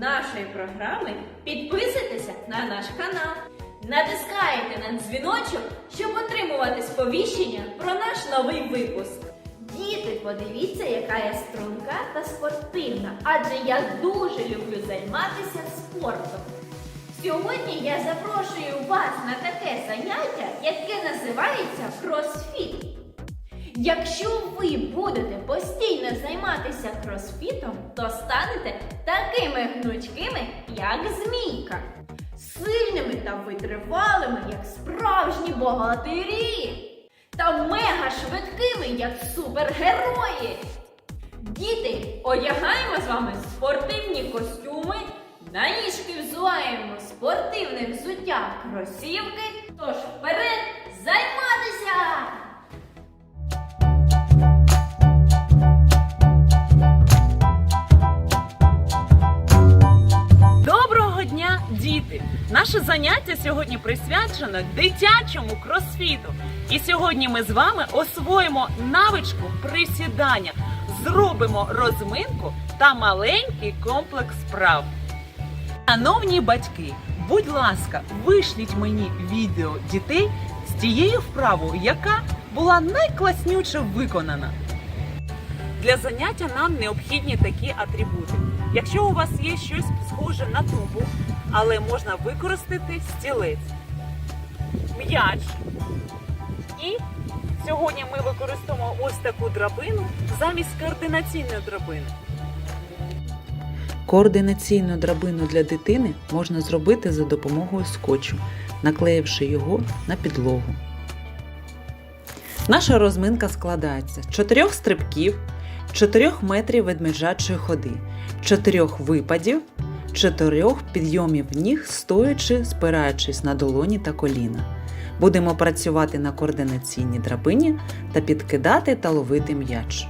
нашої програми, підписуйтеся на наш канал. Натискайте на дзвіночок, щоб отримувати сповіщення про наш новий випуск. Діти, подивіться, яка я струнка та спортивна, адже я дуже люблю займатися спортом. Сьогодні я запрошую вас на таке заняття, яке називається кросфіт. Якщо ви будете постійно займатися кросфітом, то станете такими гнучкими, як змійка, сильними та витривалими, як справжні богатирі, та мега швидкими, як супергерої. Діти, одягаємо з вами спортивні костюми, на ніжки взуваємо спортивне взуття кросівки. Тож вперед займатися! Наше заняття сьогодні присвячено дитячому кросфіту. І сьогодні ми з вами освоїмо навичку присідання, зробимо розминку та маленький комплекс вправ. Шановні батьки, будь ласка, вишліть мені відео дітей з тією вправою, яка була найкласнюче виконана. Для заняття нам необхідні такі атрибути. Якщо у вас є щось схоже на тубу, але можна використати стілець, м'яч. І сьогодні ми використовуємо ось таку драбину замість координаційної драбини. Координаційну драбину для дитини можна зробити за допомогою скотчу, наклеївши його на підлогу. Наша розминка складається з чотирьох стрибків, 4 метрів ведмежачої ходи, чотирьох випадів, чотирьох підйомів ніг, стоячи, спираючись на долоні та коліна. Будемо працювати на координаційній драбині та підкидати та ловити м'яч.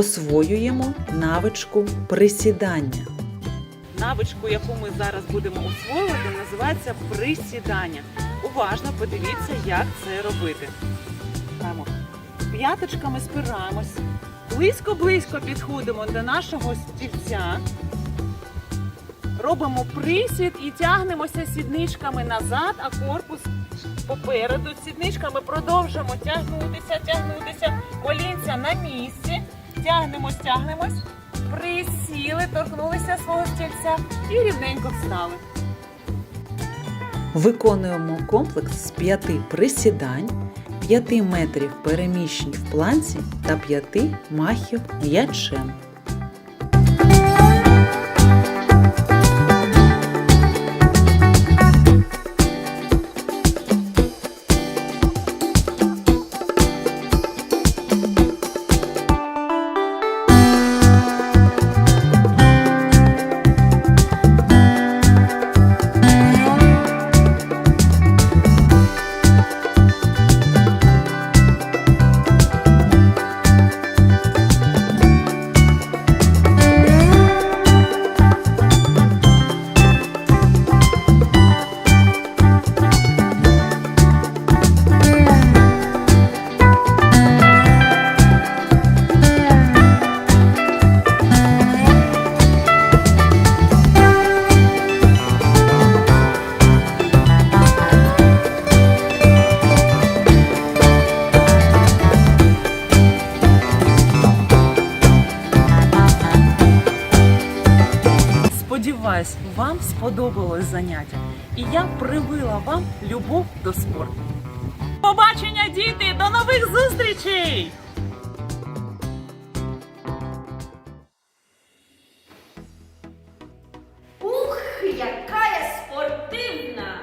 Освоюємо навичку присідання. Навичку, яку ми зараз будемо освоювати, називається присідання. Уважно подивіться, як це робити. П'яточками спираємось, близько-близько підходимо до нашого стільця. Робимо присід і тягнемося сідничками назад, а корпус попереду. Сідничками продовжуємо тягнутися, тягнутися, колінця на місці. Тягнемось, тягнемось. Присіли, торкнулися свого стільця і рівненько встали. Виконуємо комплекс з п'яти присідань, 5 метрів переміщень в планці та 5 махів м'ячем. Сподіваюсь, вам сподобалось заняття, і я привила вам любов до спорту. Побачення, діти! До нових зустрічей! Ух, яка я спортивна!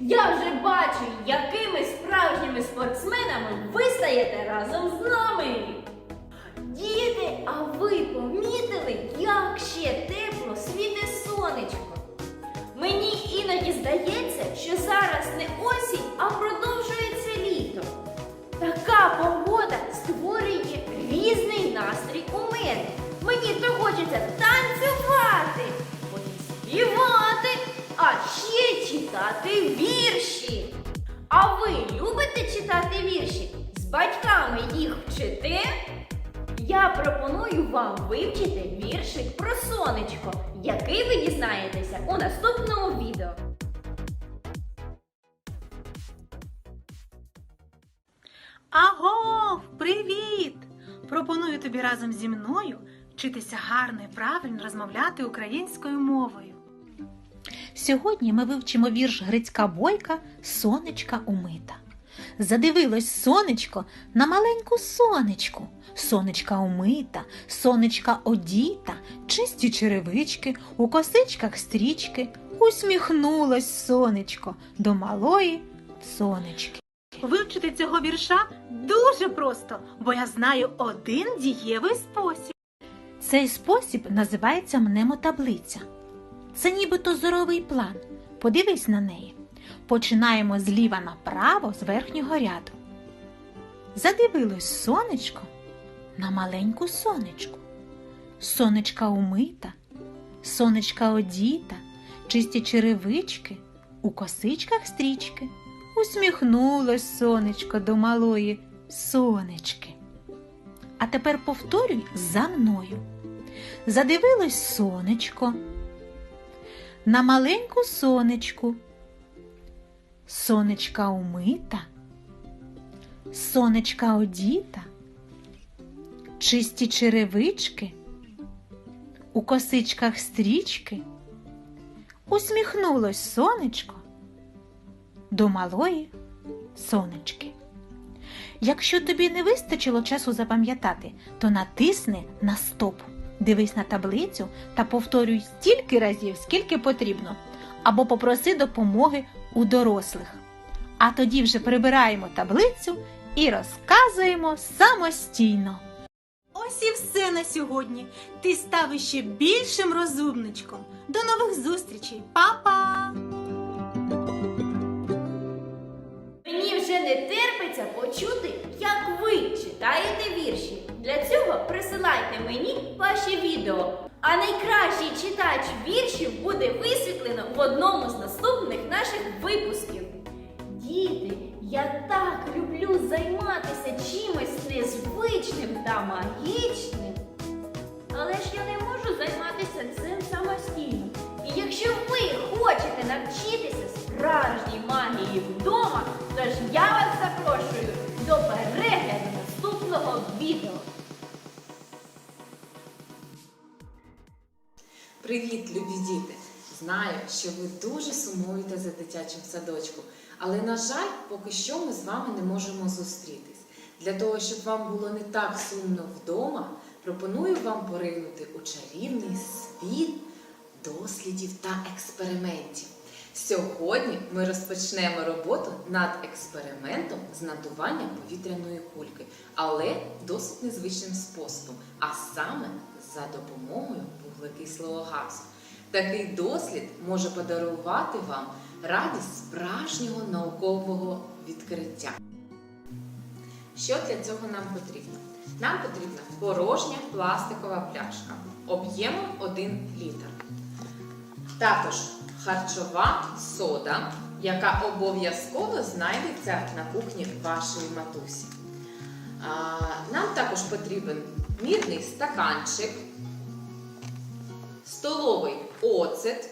Я вже бачу, якими справжніми спортсменами ви стаєте разом з нами. Діти, а ви помітили, як ще тепло світить сонечко? Мені іноді здається, що зараз не осінь, а продовжується літо. Така погода створює різний настрій у мене. Мені то хочеться танцювати, співати, а ще читати вірші. А ви любите читати вірші? З батьками їх вчите? Я пропоную вам вивчити віршик про сонечко, який ви дізнаєтеся у наступному відео. Агов, привіт! Пропоную тобі разом зі мною вчитися гарно і правильно розмовляти українською мовою. Сьогодні ми вивчимо вірш Грицька Бойка Сонечка умита. Задивилось сонечко на маленьку сонечку. Сонечка умита, сонечка одіта, чисті черевички, у косичках стрічки. Усміхнулось сонечко до малої сонечки. Вивчити цього вірша дуже просто, бо я знаю один дієвий спосіб. Цей спосіб називається мнемотаблиця. Це нібито зоровий план. Подивись на неї. Починаємо зліва направо з верхнього ряду. Задивилось сонечко на маленьку сонечку. Сонечка умита, сонечка одіта, чисті черевички, у косичках стрічки. Усміхнулось сонечко до малої сонечки. А тепер повторюй за мною. Задивилось сонечко на маленьку сонечку. Сонечка умита, сонечка одіта, чисті черевички, у косичках стрічки. Усміхнулось сонечко до малої сонечки. Якщо тобі не вистачило часу запам'ятати, то натисни на стоп. Дивись на таблицю та повторюй стільки разів, скільки потрібно, або попроси допомоги у дорослих. А тоді вже прибираємо таблицю і розказуємо самостійно. Ось і все на сьогодні. Ти став ще більшим розумничком. До нових зустрічей, Па-па! Мені вже не терпиться почути, як ви читаєте вірші. Для цього присилайте мені ваші відео. А найкращий читач віршів буде висвітлено в одному з наступних наших випусків. Діти, я так люблю займатися чимось незвичним та магічним. Але ж я не можу займатися цим самостійно. І якщо ви хочете навчитися справжній магії вдома, то ж я вас запрошую до перегляду наступного відео. Привіт, любі діти! Знаю, що ви дуже сумуєте за дитячим садочком, Але, на жаль, поки що ми з вами не можемо зустрітись. Для того, щоб вам було не так сумно вдома, пропоную вам поринути у чарівний світ дослідів та експериментів. Сьогодні ми розпочнемо роботу над експериментом з надуванням повітряної кульки, але досить незвичним способом, а саме за допомогою вуглекислого газу. Такий дослід може подарувати вам радість справжнього наукового відкриття. Що для цього нам потрібно? Нам потрібна порожня пластикова пляшка об'ємом 1 літр. Також харчова сода, яка обов'язково знайдеться на кухні вашої матусі. Нам також потрібен мірний стаканчик, столовий оцет,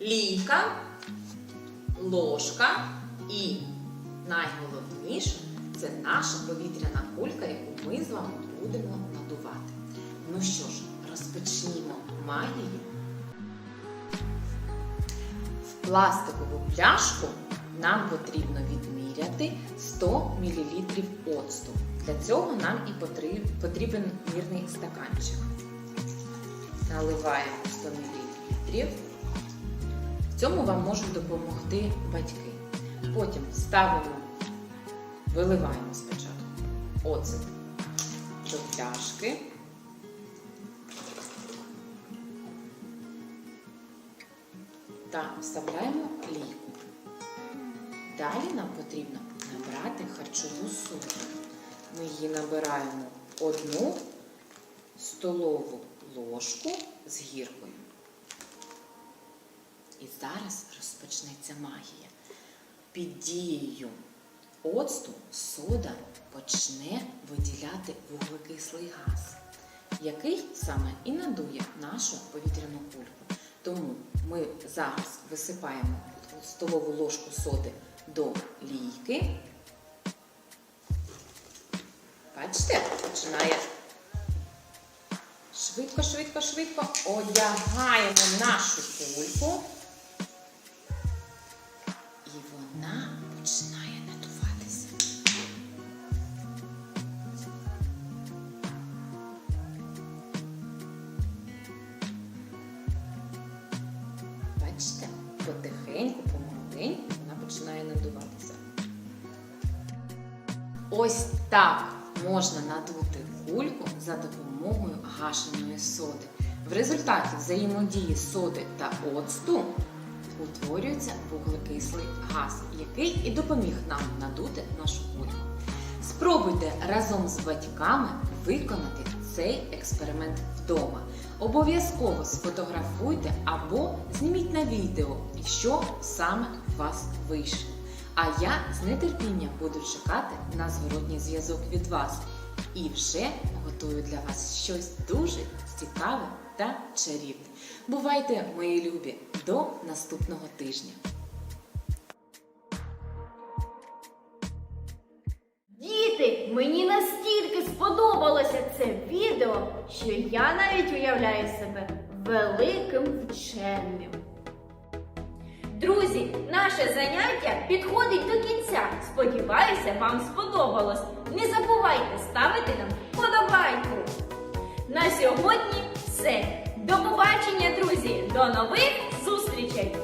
лійка, ложка і найголовніше це наша повітряна кулька, яку ми з вами будемо надувати. Ну що ж, розпочнімо магію. Пластикову пляшку нам потрібно відміряти 100 мл оцту. Для цього нам і потрібен мірний стаканчик. Наливаємо 100 мл. В цьому вам можуть допомогти батьки. Потім ставимо, виливаємо спочатку оцет до пляшки. Та вставляємо лійку. Далі нам потрібно набрати харчову соду. Ми її набираємо одну столову ложку з гіркою. І зараз розпочнеться магія. Під дією оцту сода почне виділяти вуглекислий газ, який саме і надує нашу повітряну кульку. Тому ми зараз висипаємо столову ложку соди до лійки. Бачите, починає швидко, швидко, швидко одягаємо нашу кульку. Бачите, потихеньку, помаленьку вона починає надуватися. Ось так можна надути кульку за допомогою гашеної соди. В результаті взаємодії соди та оцту утворюється вуглекислий газ, який і допоміг нам надути нашу кульку. Спробуйте разом з батьками виконати цей експеримент вдома. Обов'язково сфотографуйте або зніміть на відео, що саме вас вийшло. А я з нетерпінням буду чекати на зворотній зв'язок від вас і вже готую для вас щось дуже цікаве та чарівне. Бувайте, мої любі, до наступного тижня! Мені настільки сподобалося це відео, що я навіть уявляю себе великим вченим. Друзі, наше заняття підходить до кінця. Сподіваюся, вам сподобалось. Не забувайте ставити нам вподобайку. На сьогодні все. До побачення, друзі! До нових зустрічей!